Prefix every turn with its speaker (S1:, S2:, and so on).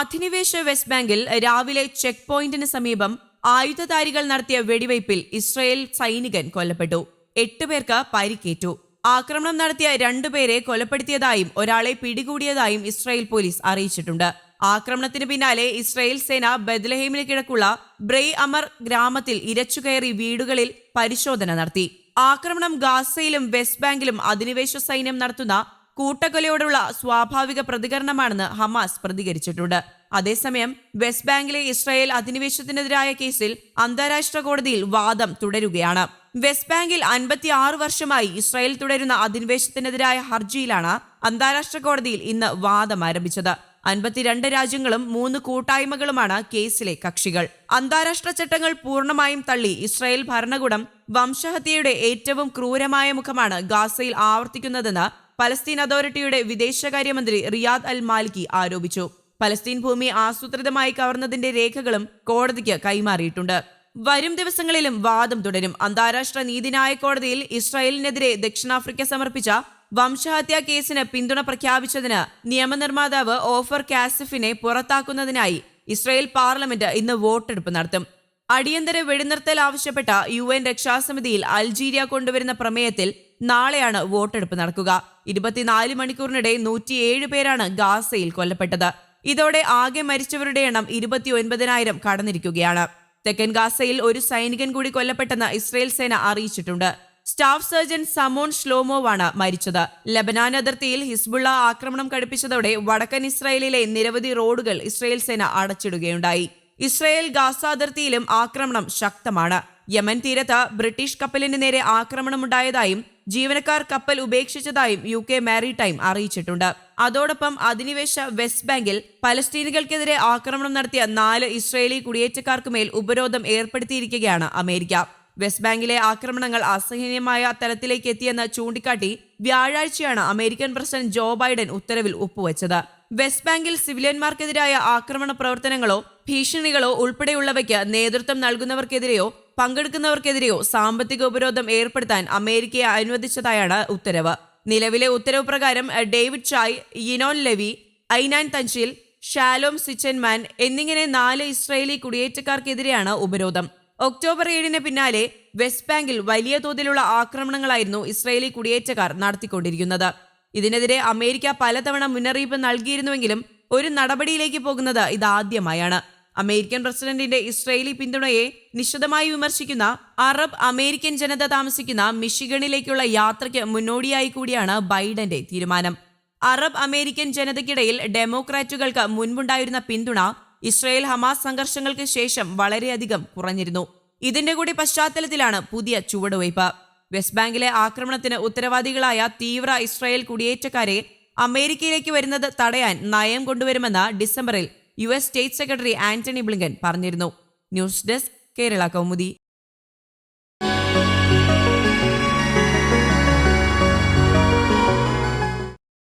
S1: അധിനിവേശ വെസ്റ്റ് ബാങ്കിൽ രാവിലെ ചെക്ക് പോയിന്റിന് സമീപം ആയുധധാരികൾ നടത്തിയ വെടിവയ്പിൽ ഇസ്രയേൽ സൈനികൻ കൊല്ലപ്പെട്ടു. എട്ട് പേർക്ക് പരിക്കേറ്റു. ആക്രമണം നടത്തിയ രണ്ടുപേരെ കൊലപ്പെടുത്തിയതായും ഒരാളെ പിടികൂടിയതായും ഇസ്രായേൽ പോലീസ് അറിയിച്ചിട്ടുണ്ട്. ആക്രമണത്തിന് പിന്നാലെ ഇസ്രായേൽ സേന ബദ്ലഹേമിന് കിഴക്കുള്ള ബ്രെയ് അമർ ഗ്രാമത്തിൽ ഇരച്ചുകയറി വീടുകളിൽ പരിശോധന നടത്തി. ആക്രമണം ഗാസയിലും വെസ്റ്റ് ബാങ്കിലും അധിനിവേശ സൈന്യം നടത്തുന്ന കൂട്ടക്കൊലയോടുള്ള സ്വാഭാവിക പ്രതികരണമാണെന്ന് ഹമാസ് പ്രതികരിച്ചിട്ടുണ്ട്. അതേസമയം വെസ്റ്റ് ബാങ്കിലെ ഇസ്രായേൽ അധിനിവേശത്തിനെതിരായ കേസിൽ അന്താരാഷ്ട്ര കോടതിയിൽ വാദം തുടരുകയാണ്. വെസ്റ്റ് ബാങ്കിൽ അൻപത്തി ആറ് വർഷമായി ഇസ്രായേൽ തുടരുന്ന അധിനിവേശത്തിനെതിരായ ഹർജിയിലാണ് അന്താരാഷ്ട്ര കോടതിയിൽ ഇന്ന് വാദം ആരംഭിച്ചത്. അൻപത്തിരണ്ട് രാജ്യങ്ങളും മൂന്ന് കൂട്ടായ്മകളുമാണ് കേസിലെ കക്ഷികൾ. അന്താരാഷ്ട്ര ചട്ടങ്ങൾ പൂർണമായും തള്ളി ഇസ്രായേൽ ഭരണകൂടം വംശഹത്യയുടെ ഏറ്റവും ക്രൂരമായ മുഖമാണ് ഗാസയിൽ ആവർത്തിക്കുന്നതെന്ന് പലസ്തീൻ അതോറിറ്റിയുടെ വിദേശകാര്യമന്ത്രി റിയാദ് അൽ മാലിക്കി ആരോപിച്ചു. പലസ്തീൻ ഭൂമി ആസൂത്രിതമായി കവർന്നതിന്റെ രേഖകളും കോടതിക്ക് കൈമാറിയിട്ടുണ്ട്. വരും ദിവസങ്ങളിലും വാദം തുടരും. അന്താരാഷ്ട്ര നീതിന്യായ കോടതിയിൽ ഇസ്രായേലിനെതിരെ ദക്ഷിണാഫ്രിക്ക സമർപ്പിച്ച വംശഹത്യാ കേസിന് പിന്തുണ പ്രഖ്യാപിച്ചതിന് നിയമനിർമ്മാതാവ് ഓഫർ കാസിഫിനെ പുറത്താക്കുന്നതിനായി ഇസ്രായേൽ പാർലമെന്റ് ഇന്ന് വോട്ടെടുപ്പ് നടത്തും. അടിയന്തര വെടിനിർത്തൽ ആവശ്യപ്പെട്ട യു എൻ രക്ഷാസമിതിയിൽ അൾജീരിയ കൊണ്ടുവരുന്ന പ്രമേയത്തിൽ നാളെയാണ് വോട്ടെടുപ്പ് നടക്കുക. ഇരുപത്തിനാല് മണിക്കൂറിനിടെ നൂറ്റിയേഴ് പേരാണ് ഗാസയിൽ കൊല്ലപ്പെട്ടത്. ഇതോടെ ആകെ മരിച്ചവരുടെ എണ്ണം ഇരുപത്തി ഒൻപതിനായിരം കടന്നിരിക്കുകയാണ്. തെക്കൻ ഗാസയിൽ ഒരു സൈനികൻ കൂടി കൊല്ലപ്പെട്ടെന്ന് ഇസ്രയേൽ സേന അറിയിച്ചിട്ടുണ്ട്. സ്റ്റാഫ് സർജൻ സമോൺ ഷ്ലോമോവാണ് മരിച്ചത്. ലബനാൻ അതിർത്തിയിൽ ഹിസ്ബുള്ള ആക്രമണം കടുപ്പിച്ചതോടെ വടക്കൻ ഇസ്രായേലിലെ നിരവധി റോഡുകൾ ഇസ്രയേൽ സേന അടച്ചിടുകയുണ്ടായി. ഇസ്രയേൽ ഗാസ അതിർത്തിയിലും ആക്രമണം ശക്തമാണ്. യമൻ തീരത്ത് ബ്രിട്ടീഷ് കപ്പലിന് നേരെ ആക്രമണമുണ്ടായതായും ജീവനക്കാർ കപ്പൽ ഉപേക്ഷിച്ചതായും യു കെ മാരിടൈം അറിയിച്ചിട്ടുണ്ട്. അതോടൊപ്പം അധിനിവേശ വെസ്റ്റ് ബാങ്കിൽ പലസ്തീനികൾക്കെതിരെ ആക്രമണം നടത്തിയ നാല് ഇസ്രയേലി കുടിയേറ്റക്കാർക്കുമേൽ ഉപരോധം ഏർപ്പെടുത്തിയിരിക്കുകയാണ് അമേരിക്ക. വെസ്റ്റ് ബാങ്കിലെ ആക്രമണങ്ങൾ അസഹനീയമായ തലത്തിലേക്ക് എത്തിയെന്ന് ചൂണ്ടിക്കാട്ടി വ്യാഴാഴ്ചയാണ് അമേരിക്കൻ പ്രസിഡന്റ് ജോ ബൈഡൻ ഉത്തരവിൽ ഒപ്പുവെച്ചത്. വെസ്റ്റ് ബാങ്കിൽ സിവിലിയന്മാർക്കെതിരായ ആക്രമണ പ്രവർത്തനങ്ങളോ ഭീഷണികളോ ഉൾപ്പെടെയുള്ളവയ്ക്ക് നേതൃത്വം നൽകുന്നവർക്കെതിരെയോ പങ്കെടുക്കുന്നവർക്കെതിരെയോ സാമ്പത്തിക ഉപരോധം ഏർപ്പെടുത്താൻ അമേരിക്കയെ അനുവദിച്ചതായാണ് ഉത്തരവ്. നിലവിലെ ഉത്തരവ് പ്രകാരം David Chai Yinon Levi Einan Tanjil Shalom Zicherman എന്നിങ്ങനെ നാല് ഇസ്രായേലി കുടിയേറ്റക്കാർക്കെതിരെയാണ് ഉപരോധം. ഒക്ടോബർ ഏഴിന് പിന്നാലെ വെസ്റ്റ് ബാങ്കിൽ വലിയ തോതിലുള്ള ആക്രമണങ്ങളായിരുന്നു ഇസ്രായേലി കുടിയേറ്റക്കാർ നടത്തിക്കൊണ്ടിരിക്കുന്നത്. ഇതിനെതിരെ അമേരിക്ക പലതവണ മുന്നറിയിപ്പ് നൽകിയിരുന്നുവെങ്കിലും ഒരു നടപടിയിലേക്ക് പോകുന്നത് ഇതാദ്യമായാണ്. അമേരിക്കൻ പ്രസിഡന്റിന്റെ ഇസ്രയേലി പിന്തുണയെ നിശിതമായി വിമർശിക്കുന്ന അറബ് അമേരിക്കൻ ജനത താമസിക്കുന്ന മിഷിഗണിലേക്കുള്ള യാത്രയ്ക്ക് മുന്നോടിയായി കൂടിയാണ് ബൈഡന്റെ തീരുമാനം. അറബ് അമേരിക്കൻ ജനതയ്ക്കിടയിൽ ഡെമോക്രാറ്റുകൾക്ക് മുൻപുണ്ടായിരുന്ന പിന്തുണ ഇസ്രയേൽ ഹമാസ് സംഘർഷങ്ങൾക്ക് ശേഷം വളരെയധികം കുറഞ്ഞിരുന്നു. ഇതിന്റെ കൂടി പശ്ചാത്തലത്തിലാണ് പുതിയ ചുവടുവയ്പ്. വെസ്റ്റ് ബാങ്കിലെ ആക്രമണത്തിന് ഉത്തരവാദികളായ തീവ്ര ഇസ്രായേൽ കുടിയേറ്റക്കാരെ അമേരിക്കയിലേക്ക് വരുന്നത് തടയാൻ നയം കൊണ്ടുവരുമെന്ന് ഡിസംബറിൽ U S state secretary Antony Blinken പറഞ്ഞിരുന്നു. News desk Kerala Kaumudi.